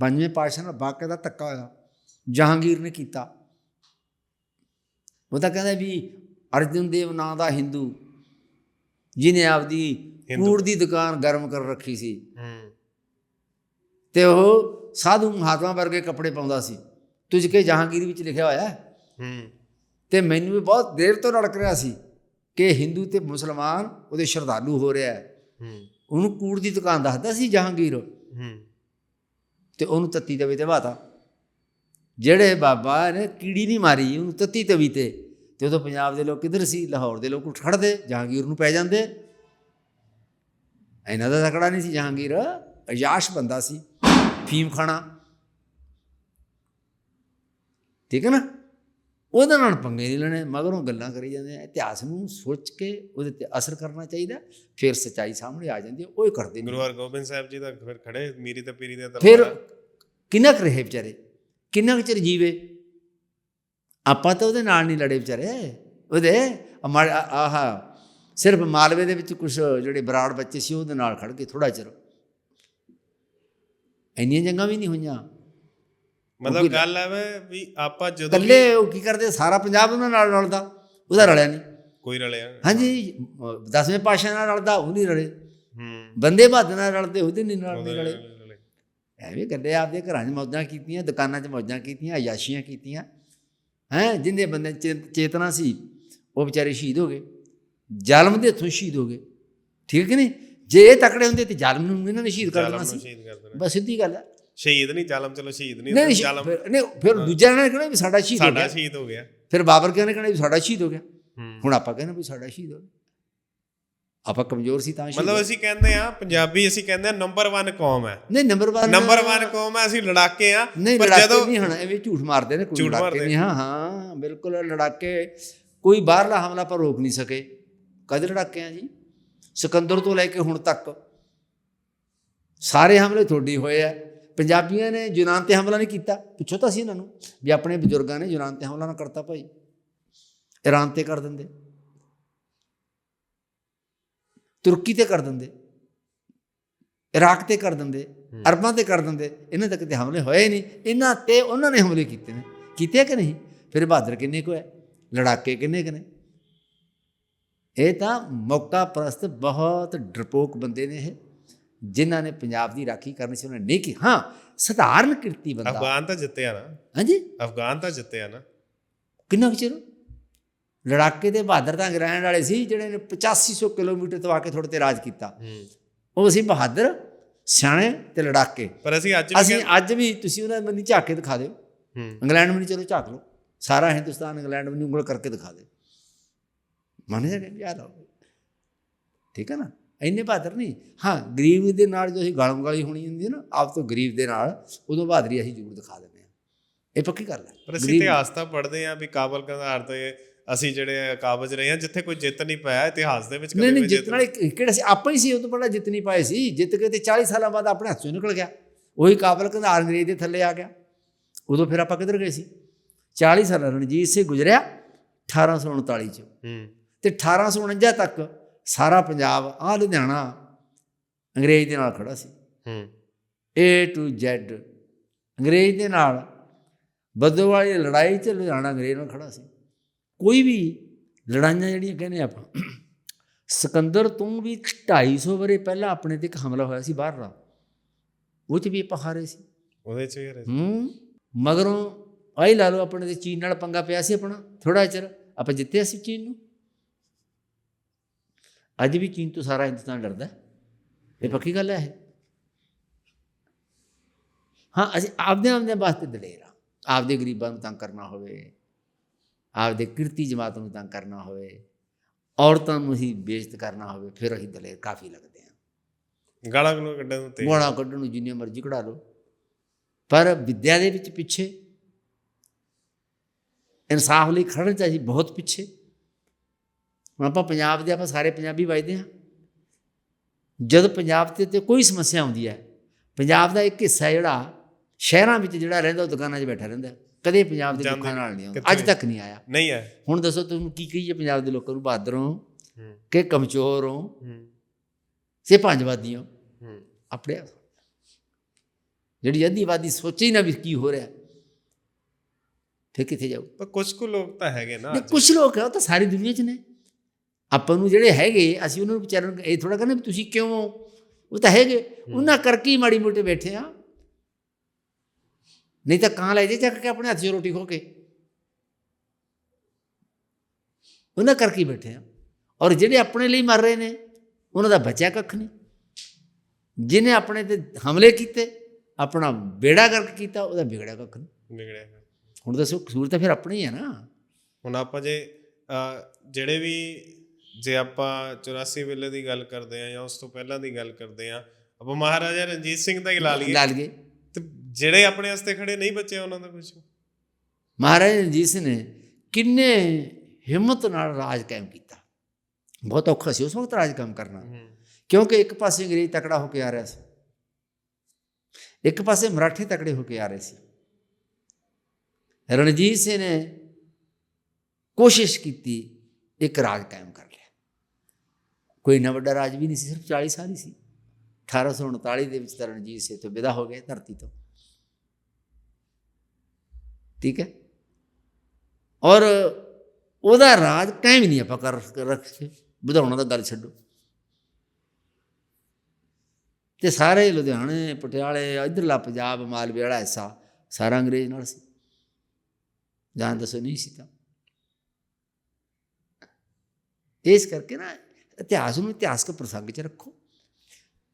ਪੰਜਵੇਂ ਪਾਤਸ਼ਾਹ ਨਾਲ ਵਾਕਿਆ ਦਾ ਧੱਕਾ ਹੋਇਆ। ਜਹਾਂਗੀਰ ਨੇ ਕੀਤਾ। ਉਹ ਤਾਂ ਕਹਿੰਦਾ ਵੀ ਅਰਜਨ ਦੇਵ ਨਾਂ ਦਾ ਹਿੰਦੂ ਜਿਹਨੇ ਆਪਦੀ ਕੂੜ ਦੀ ਦੁਕਾਨ ਗਰਮ ਕਰ ਰੱਖੀ ਸੀ। ਹੂੰ। ਤੇ ਉਹ ਸਾਧੂ ਮਹਾਤਮਾ ਵਰਗੇ ਕੱਪੜੇ ਪਾਉਂਦਾ ਸੀ। ਤੁਝ ਕੇ ਜਹਾਂਗੀਰ ਵਿੱਚ ਲਿਖਿਆ ਹੋਇਆ ਹੈ। ਤੇ ਮੈਨੂੰ ਵੀ ਬਹੁਤ ਦੇਰ ਤੋਂ ਰੜਕ ਰਿਹਾ ਸੀ ਕਿ ਹਿੰਦੂ ਤੇ ਮੁਸਲਮਾਨ ਉਹਦੇ ਸ਼ਰਧਾਲੂ ਹੋ ਰਿਹਾ ਹੈ। ਹੂੰ। ਉਹਨੂੰ ਕੂੜ ਦੀ ਦੁਕਾਨ ਦੱਸਦਾ ਸੀ ਜਹਾਂਗੀਰ। ਹੂੰ। ਤੇ ਉਹਨੂੰ ਤੱਤੀ ਤਵੀ ਤੇ ਬਾਤਾ ਜਿਹੜੇ ਬਾਬਾ ਨੇ ਕੀੜੀ ਨਹੀਂ ਮਾਰੀ, ਉਹਨੂੰ ਤੱਤੀ ਤਵੀ ਤੇ। ਤੇ ਉਦੋਂ ਪੰਜਾਬ ਦੇ ਲੋਕ ਕਿੱਧਰ ਸੀ? ਲਾਹੌਰ ਦੇ ਲੋਕ ਉੱਠ ਖੜਦੇ, ਜਹਾਂਗੀਰ ਨੂੰ ਪੈ ਜਾਂਦੇ। ਇਹਨਾਂ ਦਾ ਤਕੜਾ ਨਹੀਂ ਸੀ ਜਹਾਂਗੀਰ। ਅਯਾਸ਼ ਬੰਦਾ ਸੀ, ਫੀਮ ਖਾਣਾ। ਠੀਕ ਹੈ ਨਾ? ਉਹਦੇ ਨਾਲ ਪੰਗੇ ਨਹੀਂ ਲੈਣੇ ਮਗਰੋਂ ਗੱਲਾਂ ਕਰੀ ਜਾਂਦੇ ਆ। ਇਤਿਹਾਸ ਨੂੰ ਸੋਚ ਕੇ ਉਹਦੇ ਤੇ ਅਸਰ ਕਰਨਾ ਚਾਹੀਦਾ ਫਿਰ ਸੱਚਾਈ ਸਾਹਮਣੇ ਆ ਜਾਂਦੀ ਉਹ ਹੀ ਕਰਦੇ ਨੇ। ਗੁਰੂ ਹਰਗੋਬਿੰਦ ਸਾਹਿਬ ਜੀ ਦਾ ਫਿਰ ਖੜੇ ਮੀਰੀ ਤੇ ਪੀਰੀ ਦੇ ਫਿਰ ਕਿੰਨਾ ਕੁ ਰਹੇ ਵਿਚਾਰੇ? ਕਿੰਨਾ ਕੁ ਚਿਰ ਜੀਵੇ? ਆਪਾਂ ਤਾਂ ਉਹਦੇ ਨਾਲ ਨਹੀਂ ਲੜੇ ਵਿਚਾਰੇ। ਉਹਦੇ ਆਹ ਸਿਰਫ ਮਾਲਵੇ ਦੇ ਵਿੱਚ ਕੁਝ ਜਿਹੜੇ ਬਰਾੜ ਬੱਚੇ ਸੀ ਉਹਦੇ ਨਾਲ ਖੜ ਕੇ ਥੋੜਾ ਚਿਰ। ਇੰਨੀਆਂ ਜੰਗਾਂ ਵੀ ਨਹੀਂ ਹੋਈਆਂ। ਮਤਲਬ ਗੱਲ ਹੈ ਵੇ ਆਪਾਂ ਜਦੋਂ ਇਕੱਲੇ ਉਹ ਕੀ ਕਰਦੇ ਸਾਰਾ ਪੰਜਾਬ ਉਹਨਾਂ ਨਾਲ ਰਲਦਾ। ਉਹਦਾ ਰਲਿਆ ਨਹੀਂ। ਕੋਈ ਰਲਿਆ ਹਾਂਜੀ ਦਸਵੇਂ ਪਾਸ਼ਾ ਨਾਲ ਰਲਦਾ ਉਹ ਨਹੀਂ ਰਲੇ। ਹੂੰ। ਬੰਦੇ ਬਹਾਦਰ ਨਾਲ ਰਲਦੇ ਉਹਦੇ ਨਹੀਂ ਨਾਲ ਨਹੀਂ ਰਲੇ। ਐਵੇਂ ਗੱਲੇ ਆਪਦੇ ਘਰਾਂ 'ਚ ਮੌਜਾਂ ਕੀਤੀਆਂ ਦੁਕਾਨਾਂ 'ਚ ਮੌਜਾਂ ਕੀਤੀਆਂ ਅਯਾਸ਼ੀਆਂ ਕੀਤੀਆਂ। ਹੈ ਜਿੰਦੇ ਬੰਦੇ ਚੇਤਨਾ ਸੀ ਉਹ ਵਿਚਾਰੇ ਸ਼ਹੀਦ ਹੋ ਗਏ। ਜ਼ਾਲਮ ਦੇ ਹੱਥੋਂ ਸ਼ਹੀਦ ਹੋ ਗਏ। ਠੀਕ ਨਹੀਂ? ਜੇ ਇਹ ਤਕੜੇ ਹੁੰਦੇ ਤੇ ਜ਼ਾਲਮ ਨੂੰ ਇਹਨਾਂ ਨੇ ਸ਼ਹੀਦ ਕਰ ਦੇਣਾ ਸੀ। ਬਸ ਸਿੱਧੀ ਗੱਲ ਹੈ ਸ਼ਹੀਦ ਨਹੀਂ ਜ਼ਾਲਮ ਚਲੋ ਸ਼ਹੀਦ ਨਹੀਂ ਨਹੀਂ ਨਹੀਂ, ਜ਼ਾਲਮ ਫਿਰ ਨਹੀਂ ਫਿਰ ਦੂਜਿਆਂ ਨੇ ਕਹਿਣਾ ਵੀ ਸਾਡਾ ਸ਼ਹੀਦ ਹੋ ਸਾਡਾ ਗਿਆ। ਸ਼ਹੀਦ ਹੋ ਗਿਆ। ਫਿਰ ਬਾਬਰ ਕਹਿੰਦੇ ਕਹਿਣਾ ਵੀ ਸਾਡਾ ਸ਼ਹੀਦ ਹੋ ਗਿਆ। ਹੁਣ ਆਪਾਂ ਕਹਿੰਦੇ ਵੀ ਸਾਡਾ ਸ਼ਹੀਦ ਹੋ ਗਿਆ। ਆਪਾਂ ਕਮਜ਼ੋਰ ਸੀ ਤਾਂ ਸ਼ਹੀਦ ਮਤਲਬ। ਅਸੀਂ ਕਹਿੰਦੇ ਆ ਪੰਜਾਬੀ ਅਸੀਂ ਕਹਿੰਦੇ ਆ ਨੰਬਰ 1 ਕੌਮ ਹੈ। ਨਹੀਂ ਨੰਬਰ 1 ਨੰਬਰ 1 ਕੌਮ ਹੈ ਅਸੀਂ ਲੜਾਕੇ ਆ ਪਰ ਜਦੋਂ ਨਹੀਂ ਹਣਾ ਐਵੇਂ ਝੂਠ ਮਾਰਦੇ ਨੇ ਕੋਈ ਲੜਾਕੇ। ਨਹੀਂ ਹਾਂ ਹਾਂ ਬਿਲਕੁਲ ਲੜਾਕੇ। ਕੋਈ ਬਾਹਰਲਾ ਹਮਲਾ ਪਰ ਰੋਕ ਨਹੀਂ ਸਕੇ। ਕਦ ਲੜਾਕੇ ਆ ਜੀ। ਸਿਕੰਦਰ ਤੋਂ ਲੈ ਕੇ ਹੁਣ ਤੱਕ ਸਾਰੇ ਹਮਲੇ ਤੁਹਾਡੀ ਹੋਏ ਆ। ਪੰਜਾਬੀਆਂ ਨੇ ਯੂਨਾਨ ਤੇ ਹਮਲਾ ਨਹੀਂ ਕੀਤਾ। ਪੁੱਛੋ ਤਾਂ ਸੀ ਇਹਨਾਂ ਨੂੰ ਵੀ ਆਪਣੇ ਬਜ਼ੁਰਗਾਂ ਨੇ ਯੂਨਾਨ ਤੇ ਹਮਲਾ ਨਾ ਕਰਤਾ ਭਾਈ। ਈਰਾਨ ਤੇ ਕਰ ਦਿੰਦੇ। ਤੁਰਕੀ ਤੇ ਕਰ ਦਿੰਦੇ। ਇਰਾਕ ਤੇ ਕਰ ਦਿੰਦੇ। ਅਰਬਾਂ ਤੇ ਕਰ ਦਿੰਦੇ। ਇਹਨਾਂ ਤੱਕ ਤੇ ਹਮਲੇ ਹੋਏ ਨਹੀਂ। ਇਹਨਾਂ ਤੇ ਉਹਨਾਂ ਨੇ ਹਮਲੇ ਕੀਤੇ ਨੇ। ਕੀਤੇ ਕਿ ਨਹੀਂ? ਫਿਰ ਬਹਾਦਰ ਕਿੰਨੇ ਕੋ ਹੈ ਲੜਾਕੇ ਕਿੰਨੇ ਕੁ ਨੇ? ਇਹ ਤਾਂ ਮੌਕਾ ਪ੍ਰਸਤ ਬਹੁਤ ਡਰਪੋਕ ਬੰਦੇ ਨੇ ਇਹ। ਜਿਨ੍ਹਾਂ ਨੇ ਪੰਜਾਬ ਦੀ ਰਾਖੀ ਕਰਨੀ ਸੀ ਉਹਨਾਂ ਨੇ ਨਹੀਂ ਕੀ ਹਾਂ ਸਧਾਰਨ ਕਿਰਤੀ ਬੰਦਾ। ਅਫਗਾਨ ਤਾਂ ਜਿੱਤਿਆ ਨਾ। ਹਾਂਜੀ? ਅਫਗਾਨ ਤਾਂ ਜਿੱਤਿਆ ਨਾ। ਕਿੰਨਾ ਕੁ ਚਿਰ? ਲੜਾਕੇ ਦੇ ਬਹਾਦਰ ਤਾਂ ਰਹਿਣ ਵਾਲੇ ਸੀ ਜਿਹੜੇ ਨੇ 8500 ਕਿਲੋਮੀਟਰ ਤੋਂ ਆ ਕੇ ਥੋੜੇ ਤੇ ਰਾਜ ਕੀਤਾ। ਉਹ ਸੀ ਬਹਾਦਰ ਸਿਆਣੇ ਤੇ ਲੜਾਕੇ। ਪਰ ਅਸੀਂ ਅੱਜ ਵੀ ਅਸੀਂ ਅੱਜ ਵੀ ਤੁਸੀਂ ਉਹਨਾਂ ਬੰਦੀ ਝਾਕ ਕੇ ਦਿਖਾ ਦਿਓ। ਇੰਗਲੈਂਡ ਨਹੀਂ ਚਲੋ ਝਾਕ ਲਓ। ਸਾਰਾ ਹਿੰਦੁਸਤਾਨ ਇੰਗਲੈਂਡ ਵੀ ਉਂਗਲ ਕਰਕੇ ਦਿਖਾ ਦੇ ਮੰਨ ਜਾਣੇ ਯਾਰ ਠੀਕ ਹੈ ਨਾ? ਇੰਨੇ ਬਹਾਦਰ ਨਹੀਂ। ਹਾਂ ਗਰੀਬ ਦੇ ਨਾਲ ਜੋ ਅਸੀਂ ਗਾਲਮ ਗਾਲੀ ਹੋਣੀ ਹੁੰਦੀ ਹੈ ਨਾ ਆਪ ਤੋਂ ਗਰੀਬ ਦੇ ਨਾਲ ਉਦੋਂ ਬਹਾਦਰੀ ਅਸੀਂ ਜ਼ਰੂਰ ਦਿਖਾ ਦਿੰਦੇ ਹਾਂ। ਇਹ ਪੱਕੀ ਗੱਲ ਹੈ। ਪਰ ਅਸੀਂ ਇਤਿਹਾਸ ਤਾਂ ਪੜ੍ਹਦੇ ਆ ਵੀ ਕਾਬਲ ਕੰਧਾਰ ਤੇ ਅਸੀਂ ਜਿਹੜੇ ਕਾਬਜ ਰਹੇ ਆ ਜਿੱਥੇ ਕੋਈ ਜਿੱਤ ਨਹੀਂ ਪਾਇਆ ਇਤਿਹਾਸ ਦੇ ਵਿੱਚ ਕਦੇ ਨਹੀਂ ਜਿੱਤਣ ਵਾਲੇ ਕਿਹੜਾ ਸੀ? ਆਪਾਂ ਹੀ ਸੀ ਉਹ ਤੋਂ ਬੜਾ ਜਿੱਤ ਨਹੀਂ ਪਾਏ ਸੀ। ਜਿੱਤ ਕੇ ਤੇ 40 ਸਾਲਾਂ ਬਾਅਦ ਆਪਣੇ ਹੱਥੋਂ ਨਿਕਲ ਗਿਆ। ਉਹੀ ਕਾਬਲ ਕੰਧਾਰ ਅੰਗਰੇਜ਼ ਦੇ ਥੱਲੇ ਆ ਗਿਆ। ਉਦੋਂ ਫਿਰ ਆਪਾਂ ਕਿੱਧਰ ਗਏ ਸੀ? 40 ਸਾਲ ਰਣਜੀਤ ਸਿੰਘ ਗੁਜ਼ਰਿਆ 1839 ਚ। ਹੂੰ। ਤੇ 1849 ਤੱਕ ਸਾਰਾ ਪੰਜਾਬ ਆ ਲੁਧਿਆਣਾ ਅੰਗਰੇਜ਼ ਦੇ ਨਾਲ ਖੜਾ ਸੀ। ਹੂੰ। A to Z ਅੰਗਰੇਜ਼ ਦੇ ਨਾਲ ਬਦੋ ਵਾਲੀ ਲੜਾਈ ਚ ਲੁਧਿਆਣਾ ਅੰਗਰੇਜ਼ ਨਾਲ ਖੜਾ ਸੀ। ਕੋਈ ਵੀ ਲੜਾਈਆਂ ਜਿਹੜੀਆਂ ਕਹਿੰਦੇ ਆਪਾਂ ਸਿਕੰਦਰ ਤੋਂ ਵੀ 250 ਵਰੇ ਪਹਿਲਾਂ ਆਪਣੇ ਤੇ ਇੱਕ ਹਮਲਾ ਹੋਇਆ ਸੀ ਬਾਹਰ ਦਾ ਉਹ ਚ ਵੀ ਆਪਾਂ ਹਾਰੇ ਸੀ। ਉਹਦੇ ਚ ਯਾਰ ਹੂੰ। ਮਗਰੋਂ ਆਈ ਲਾ ਲਓ ਆਪਣੇ ਤੇ ਚੀਨ ਨਾਲ ਪੰਗਾ ਪਿਆ ਸੀ ਆਪਣਾ ਥੋੜਾ ਚਿਰ ਆਪਾਂ ਜਿੱਤੇ ਸੀ ਚੀਨ ਨੂੰ। ਅੱਜ ਵੀ ਚੀਨ ਤੋਂ ਸਾਰਾ ਹਿੰਦੁਸਤਾਨ ਡਰਦਾ। ਇਹ ਪੱਕੀ ਗੱਲ ਹੈ ਹਾਂ ਅਸੀਂ ਆਪਦੇ ਆਪਦੇ ਵਾਸਤੇ ਦਲੇਰ ਆ ਆਪਦੇ ਗਰੀਬਾਂ ਨੂੰ ਤੰਗ ਕਰਨਾ ਹੋਵੇ ਆਪਦੇ ਕਿਰਤੀ ਜਮਾਤ ਨੂੰ ਤੰਗ ਕਰਨਾ ਹੋਵੇ ਔਰਤਾਂ ਨੂੰ ਹੀ ਬੇਇੱਜ਼ਤ ਕਰਨਾ ਹੋਵੇ ਫਿਰ ਅਸੀਂ ਦਲੇਰ ਕਾਫੀ ਲੱਗਦੇ ਆ ਗਾਲਾਂ ਗਲੋਂ ਕੱਢਣ ਨੂੰ ਤੇ ਗੋਣਾ ਕੱਢਣ ਨੂੰ ਜਿੰਨੀ ਮਰਜ਼ੀ ਕਢਾ ਲਓ। ਪਰ ਵਿਦਿਆ ਦੇ ਵਿੱਚ ਪਿੱਛੇ ਇਨਸਾਫ ਲਈ ਖੜਨ ਚ ਅਸੀਂ ਬਹੁਤ ਪਿੱਛੇ। ਹੁਣ ਆਪਾਂ ਪੰਜਾਬ ਦੇ ਆਪਾਂ ਸਾਰੇ ਪੰਜਾਬੀ ਵੱਜਦੇ ਹਾਂ। ਜਦ ਪੰਜਾਬ ਤੇ ਤੇ ਕੋਈ ਸਮੱਸਿਆ ਆਉਂਦੀ ਹੈ ਪੰਜਾਬ ਦਾ ਇੱਕ ਹਿੱਸਾ ਜਿਹੜਾ ਸ਼ਹਿਰਾਂ ਵਿੱਚ ਜਿਹੜਾ ਰਹਿੰਦਾ ਉਹ ਦੁਕਾਨਾਂ 'ਚ ਬੈਠਾ ਰਹਿੰਦਾ ਕਦੇ ਪੰਜਾਬ ਦੇ ਦੁੱਖਾਂ ਨਾਲ ਨਹੀਂ ਆਉਂਦਾ? ਅੱਜ ਤੱਕ ਨਹੀਂ ਆਇਆ। ਨਹੀਂ ਹੈ ਹੁਣ ਦੱਸੋ ਤੁਹਾਨੂੰ ਕੀ ਕਹੀਏ ਪੰਜਾਬ ਦੇ ਲੋਕਾਂ ਨੂੰ? ਬਹਾਦਰ ਹੋ ਕਿ ਕਮਜ਼ੋਰ ਹੋ? ਸੇ ਪੰਜਵਾਦੀ ਹੋ? ਆਪਣੇ ਆਪ। ਜਿਹੜੀ ਅੱਧੀ ਆਬਾਦੀ ਸੋਚੇ ਹੀ ਨਾ ਵੀ ਕੀ ਹੋ ਰਿਹਾ। ਫਿਰ ਕਿੱਥੇ ਜਾਊ? ਪਰ ਕੁਝ ਕੁ ਲੋਕ ਤਾਂ ਹੈਗੇ ਨਾ। ਕੁਝ ਲੋਕ ਹੈ ਉਹ ਤਾਂ ਸਾਰੀ ਦੁਨੀਆ 'ਚ ਨੇ। ਆਪਾਂ ਨੂੰ ਜਿਹੜੇ ਹੈਗੇ ਅਸੀਂ ਉਹਨਾਂ ਨੂੰ ਵਿਚਾਰਨ ਇਹ ਥੋੜਾ ਕਹਿੰਦੇ ਵੀ ਤੁਸੀਂ ਕਿਉਂ? ਉਹ ਤਾਂ ਹੈਗੇ। ਉਹਨਾਂ ਕਰਕੇ ਹੀ ਮਾੜੀ ਮੋਟੇ ਬੈਠੇ ਆ। ਨਹੀਂ ਤਾਂ ਕਾਂ ਲੈ ਜੇ ਚੱਕ ਕੇ ਆਪਣੇ ਹੱਥ ਰੋਟੀ ਖੋ ਕੇ। ਉਹਨਾਂ ਕਰਕੇ ਹੀ ਬੈਠੇ ਆ। ਔਰ ਜਿਹੜੇ ਆਪਣੇ ਲਈ ਮਰ ਰਹੇ ਨੇ ਉਹਨਾਂ ਦਾ ਬਚਿਆ ਕੱਖ ਨਹੀਂ। ਜਿਹਨੇ ਆਪਣੇ ਤੇ ਹਮਲੇ ਕੀਤੇ ਆਪਣਾ ਬੇੜਾ ਕਰਕੇ ਕੀਤਾ ਉਹਦਾ ਵਿਗੜਿਆ ਕੱਖ ਨਹੀਂ। ਵਿਗੜਿਆ। ਹੁਣ ਦੱਸੋ ਕਸੂਰ ਤਾਂ ਫਿਰ ਆਪਣਾ ਹੀ ਨਾ। ਹੁਣ ਆਪਾਂ ਜੇ ਜਿਹੜੇ ਵੀ ਜੇ ਆਪਾਂ 84 ਵੇਲੇ ਦੀ ਗੱਲ ਕਰਦੇ ਆ ਜਾਂ ਉਸ ਤੋਂ ਪਹਿਲਾਂ ਦੀ ਗੱਲ ਕਰਦੇ ਆ ਆਪਾਂ ਮਹਾਰਾਜਾ ਰਣਜੀਤ ਸਿੰਘ ਦਾ ਹੀ ਲਾ ਲਈਏ। ਲਾ ਲਈਏ। ਤੇ ਜਿਹੜੇ ਆਪਣੇ ਵਾਸਤੇ ਖੜੇ ਨਹੀਂ ਬਚੇ ਉਹਨਾਂ ਦਾ ਕੁਝ ਮਹਾਰਾਜਾ ਰਣਜੀਤ ਸਿੰਘ ਨੇ ਕਿੰਨੇ ਹਿੰਮਤ ਨਾਲ ਰਾਜ ਕਾਇਮ ਕੀਤਾ। ਬਹੁਤ ਔਖਾ ਸੀ ਉਸ ਵਕਤ ਰਾਜ ਕਾਇਮ ਕਰਨਾ। ਕਿਉਂਕਿ ਇੱਕ ਪਾਸੇ ਅੰਗਰੇਜ਼ ਤਕੜਾ ਹੋ ਕੇ ਆ ਰਿਹਾ ਸੀ। ਇੱਕ ਪਾਸੇ ਮਰਾਠੇ ਤਕੜੇ ਹੋ ਕੇ ਆ ਰਹੇ ਸੀ। ਰਣਜੀਤ ਸਿੰਘ ਨੇ ਕੋਸ਼ਿਸ਼ ਕੀਤੀ ਇੱਕ ਰਾਜ ਕਾਇਮ ਕਰ ਲਿਆ। ਕੋਈ ਨਾ ਵੱਡਾ ਰਾਜ ਵੀ ਨਹੀਂ ਸੀ, ਸਿਰਫ 40 ਸਾਲ ਹੀ ਸੀ। 1839 ਦੇ ਵਿੱਚ ਤਾਂ ਰਣਜੀਤ ਸਿੰਘ ਤੋਂ ਵਿਦਾ ਹੋ ਗਏ ਧਰਤੀ ਤੋਂ। ਠੀਕ ਹੈ? ਔਰ ਉਹਦਾ ਰਾਜ ਕਾਇਮ ਹੀ ਨਹੀਂ ਆਪਾਂ ਕਰ ਕਰ ਰੱਖੇ ਵਧਾਉਣਾ ਦਾ ਗੱਲ ਛੱਡੋ। ਤੇ ਸਾਰੇ ਲੁਧਿਆਣੇ, ਪਟਿਆਲੇ, ਇਧਰਲਾ ਪੰਜਾਬ ਮਾਲਵੇ ਵਾਲਾ ਹਿੱਸਾ ਸਾਰਾ ਅੰਗਰੇਜ਼ ਨਾਲ ਸੀ। ਜਾਣ ਦੱਸੋ, ਨਹੀਂ ਸੀ ਤਾਂ। ਇਸ ਕਰਕੇ ਨਾ ਇਤਿਹਾਸ ਨੂੰ ਇਤਿਹਾਸਕ ਪ੍ਰਸੰਗ 'ਚ ਰੱਖੋ।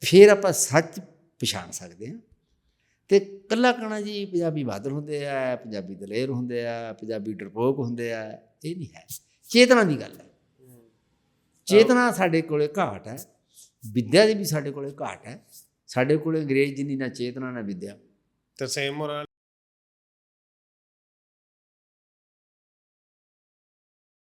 ਫਿਰ ਆਪਾਂ ਸੱਚ ਪਛਾਣ ਸਕਦੇ ਹਾਂ। ਤੇ ਕੱਲਾ ਕਹਣਾ ਜੀ ਪੰਜਾਬੀ ਬਹਾਦਰ ਹੁੰਦੇ ਆ, ਪੰਜਾਬੀ ਦਲੇਰ ਹੁੰਦੇ ਆ, ਪੰਜਾਬੀ ਡਰਪੋਕ ਹੁੰਦੇ ਆ, ਇਹ ਨਹੀਂ ਹੈ। ਚੇਤਨਾ ਦੀ ਗੱਲ ਹੈ। ਚੇਤਨਾ ਸਾਡੇ ਕੋਲੇ ਘਾਟ ਹੈ। ਵਿਦਿਆ ਦੀ ਵੀ ਸਾਡੇ ਕੋਲੇ ਘਾਟ ਹੈ। ਸਾਡੇ ਕੋਲੇ ਅੰਗਰੇਜ਼ ਜਿੰਨੀ ਨਾ ਚੇਤਨਾ ਨਾ ਵਿਦਿਆ। ਤਰਸੇਮ ਹੋਰਾਂ